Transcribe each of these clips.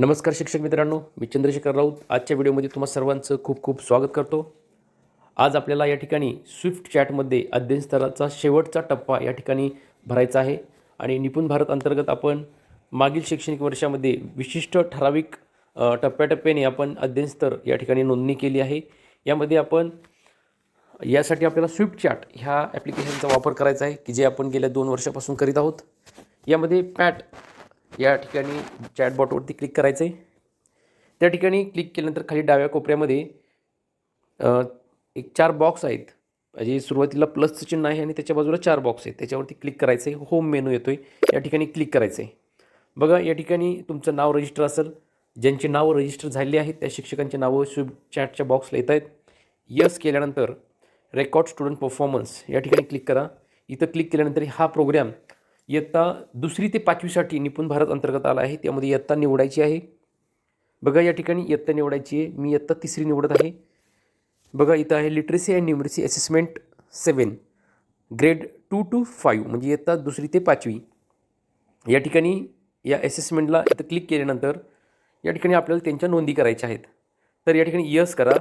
नमस्कार शिक्षक मित्रांनो मी चंद्रशेखर राऊत. आजच्या व्हिडिओमध्ये तुम्हा सर्वांचं खूप खूप स्वागत करतो. आज आपल्याला या ठिकाणी स्विफ्ट चॅटमध्ये अध्ययन स्तराचा शेवटचा टप्पा या ठिकाणी भरायचा आहे. आणि निपुण भारत अंतर्गत आपण मागील शैक्षणिक वर्षामध्ये विशिष्ट ठराविक टप्प्याटप्प्याने आपण अध्ययन स्तर या ठिकाणी नोंदणी केली आहे. यामध्ये आपण यासाठी आपल्याला स्विफ्ट चॅट ह्या ॲप्लिकेशनचा वापर करायचा आहे की जे आपण गेल्या दोन वर्षापासून करीत आहोत. यामध्ये पॅट या ठिकाणी चॅटबॉटवरती क्लिक करायचं आहे त्या ठिकाणी क्लिक केल्यानंतर खाली डाव्या कोपऱ्यामध्ये एक चार बॉक्स आहेत. म्हणजे सुरुवातीला प्लसचं चिन्ह आहे आणि त्याच्या बाजूला चार बॉक्स आहेत. त्याच्यावरती क्लिक करायचं आहे होम मेनू येतो आहे या ठिकाणी क्लिक करायचं आहे बघा या ठिकाणी तुमचं नाव रजिस्टर असेल. ज्यांची नावं रजिस्टर झालेली आहेत त्या शिक्षकांची नावं स्विप चॅटच्या बॉक्सला येत आहेत. यस केल्यानंतर रेकॉर्ड स्टुडंट परफॉर्मन्स या ठिकाणी क्लिक करा. इथं क्लिक केल्यानंतर हा प्रोग्राम इयत्ता दुसरी ते पाचवीसाठी निपुण भारत अंतर्गत आला आहे. त्यामध्ये इयत्ता निवडायची आहे. बघा या ठिकाणी इयत्ता निवडायची आहे. मी इयत्ता तिसरी निवडत आहे. बघा इथं आहे literacy and numeracy assessment seven grade two two five म्हणजे इयत्ता दुसरी ते पाचवी. या ठिकाणी या असेसमेंटला इथं क्लिक केल्यानंतर या ठिकाणी आपल्याला त्यांच्या नोंदी करायच्या आहेत. तर या ठिकाणी यस करा.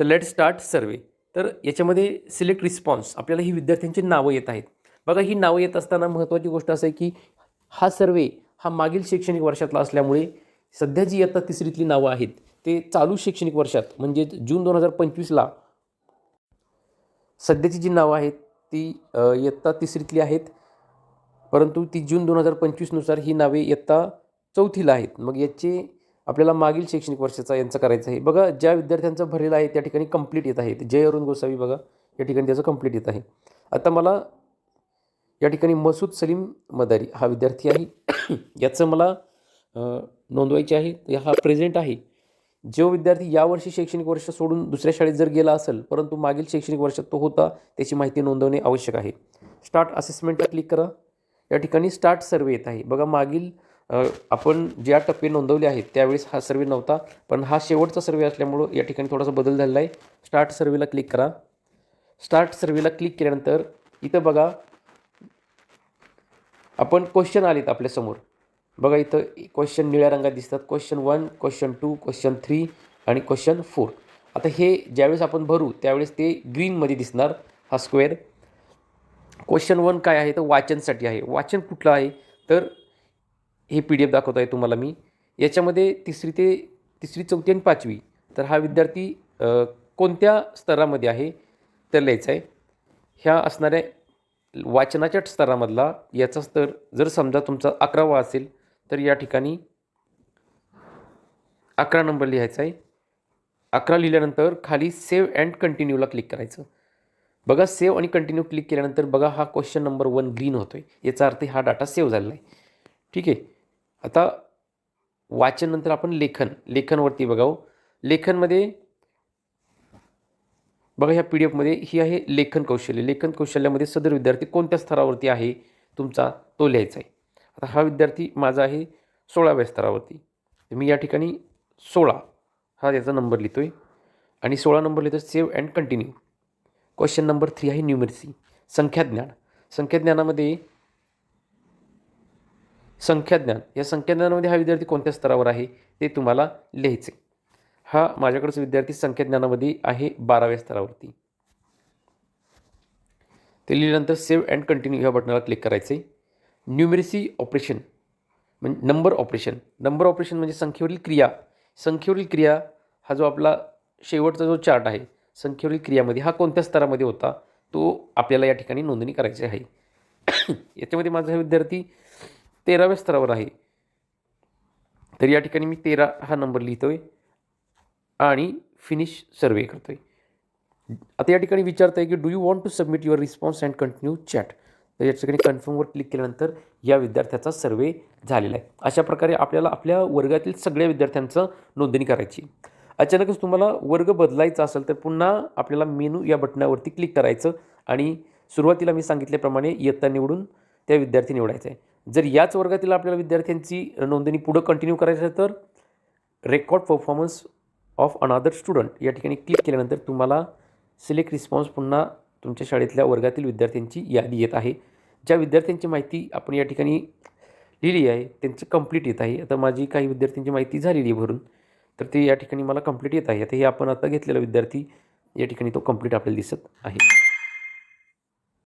तर लेट स्टार्ट सर्वे तर याच्यामध्ये सिलेक्ट रिस्पॉन्स आपल्याला ही विद्यार्थ्यांची नावं येत आहेत. बघा ही नावं येत असताना महत्त्वाची गोष्ट असं आहे की हा सर्वे हा मागील शैक्षणिक वर्षातला असल्यामुळे सध्या जी इयत्ता तिसरीतली नावं आहेत ते चालू शैक्षणिक वर्षात म्हणजे जून दोन हजार पंचवीसला सध्याची जी नावं आहेत ती इयत्ता तिसरीतली आहेत. परंतु ती जून दोन हजार पंचवीसनुसार ही नावे इयत्ता चौथीला आहेत. मग याचे आपल्याला मागील शैक्षणिक वर्षाचा यांचं करायचं आहे. बघा ज्या विद्यार्थ्यांचं भरलेलं आहे त्या ठिकाणी कंप्लीट येत आहेत. जय अरुण गोसावी बघा या ठिकाणी त्याचं कंप्लीट येत आहे. आता मला या ठिकाणी मसूद सलीम मदारी हा विद्यार्थी आहे. याचं मला नोंदवायचे आहे. हा प्रेझेंट आहे. जो विद्यार्थी यावर्षी शैक्षणिक वर्ष सोडून दुसऱ्या शाळेत जर गेला असेल परंतु मागील शैक्षणिक वर्षात तो होता त्याची माहिती नोंदवणे आवश्यक आहे. स्टार्ट असेसमेंटला क्लिक करा. या ठिकाणी स्टार्ट सर्वे येत आहे. बघा मागील आपण ज्या टप्पे नोंदवले आहेत त्यावेळेस हा सर्वे नव्हता पण हा शेवटचा सर्वे असल्यामुळं या ठिकाणी थोडासा बदल झालेला आहे. स्टार्ट सर्वेला क्लिक करा. स्टार्ट सर्वेला क्लिक केल्यानंतर इथं बघा आपण क्वेश्चन आलेत आपल्यासमोर बघा इथं क्वेश्चन निळ्या रंगात दिसतात. Question one question two question three आणि क्वेश्चन फोर आता हे ज्यावेळेस आपण भरू त्यावेळेस ते ग्रीनमध्ये दिसणार हा स्क्वेअर क्वेश्चन वन काय आहे? तर वाचनसाठी आहे. वाचन कुठलं आहे? तर हे पी डी एफ दाखवत आहे तुम्हाला मी. याच्यामध्ये तिसरी ते तिसरी चौथी आणि पाचवी. तर हा विद्यार्थी कोणत्या स्तरामध्ये आहे? तर लिहायचं आहे ह्या असणाऱ्या वाचनाच्या स्तरामधला याचा स्तर जर समजा तुमचा अकरावा असेल तर या ठिकाणी अकरा नंबर लिहायचा आहे. अकरा लिहिल्यानंतर खाली सेव्ह अँड कंटिन्यूला क्लिक करायचं. बघा सेव्ह आणि कंटिन्यू क्लिक केल्यानंतर बघा हा क्वेश्चन नंबर वन ग्रीन होतो आहे याचा अर्थ हा डाटा सेव्ह झालेला आहे. ठीक आहे? आता वाचन नंतर आपण लेखन. लेखनवरती बघावं हो. लेखनमध्ये बघा ह्या पी डी एफमध्ये ही आहे लेखन कौशल्य. लेखन कौशल्यामध्ये सदर विद्यार्थी कोणत्या स्तरावरती आहे? तुमचा तो लिहायचा आहे. आता हा विद्यार्थी माझा आहे सोळाव्या स्तरावरती. मी या ठिकाणी सोळा हा याचा नंबर लिहितो आहे आणि सोळा नंबर लिहितो save and continue question number three आहे न्यूमरसी संख्याज्ञान. संख्याज्ञानामध्ये संख्याज्ञान. या संख्याज्ञानामध्ये हा विद्यार्थी कोणत्या स्तरावर आहे? ते तुम्हाला लिहायचे हा माझ्याकडचा विद्यार्थी संख्याज्ञानामध्ये आहे बाराव्या स्तरावरती. ते लिहिल्यानंतर सेव्ह अँड कंटिन्यू ह्या बटनाला क्लिक करायचं आहे न्युमेरिसी ऑपरेशन म्हणजे नंबर ऑपरेशन. नंबर ऑपरेशन म्हणजे संख्येवरील क्रिया. संख्येवरील क्रिया हा जो आपला शेवटचा जो चार्ट आहे संख्येवरील क्रियामध्ये हा कोणत्या स्तरामध्ये होता तो आपल्याला या ठिकाणी नोंदणी करायची आहे. याच्यामध्ये माझा हा विद्यार्थी तेराव्या स्तरावर आहे. तर या ठिकाणी मी तेरा हा नंबर लिहितो आहे आणि फिनिश सर्वे करतो आहे आता या ठिकाणी विचारतं आहे की do you want to submit your response and continue chat तर या ठिकाणी कन्फर्मवर क्लिक केल्यानंतर या विद्यार्थ्याचा सर्वे झालेला आहे. अशा प्रकारे आपल्याला आपल्या वर्गातील सगळ्या विद्यार्थ्यांचं नोंदणी करायची अचानकच तुम्हाला वर्ग बदलायचा असेल तर पुन्हा आपल्याला मेनू या बटनावरती क्लिक करायचं आणि सुरुवातीला मी सांगितल्याप्रमाणे इयत्ता निवडून त्या विद्यार्थी निवडायचा आहे. जर याच वर्गातील आपल्याला विद्यार्थ्यांची नोंदणी पुढं कंटिन्यू करायचं तर record performance of another student या ठिकाणी क्लिक केल्यानंतर तुम्हाला सिलेक्ट रिस्पॉन्स पुन्हा तुमच्या शाळेतल्या वर्गातील विद्यार्थ्यांची यादी येत आहे. ज्या विद्यार्थ्यांची माहिती आपण या ठिकाणी लिहिली आहे त्यांचं कंप्लीट येत आहे. आता माझी काही विद्यार्थ्यांची माहिती झालेली आहे भरून तर ते या ठिकाणी मला कंप्लीट येत आहे. आता हे आपण आता घेतलेला विद्यार्थी या ठिकाणी तो कंप्लीट आपल्याला दिसत आहे.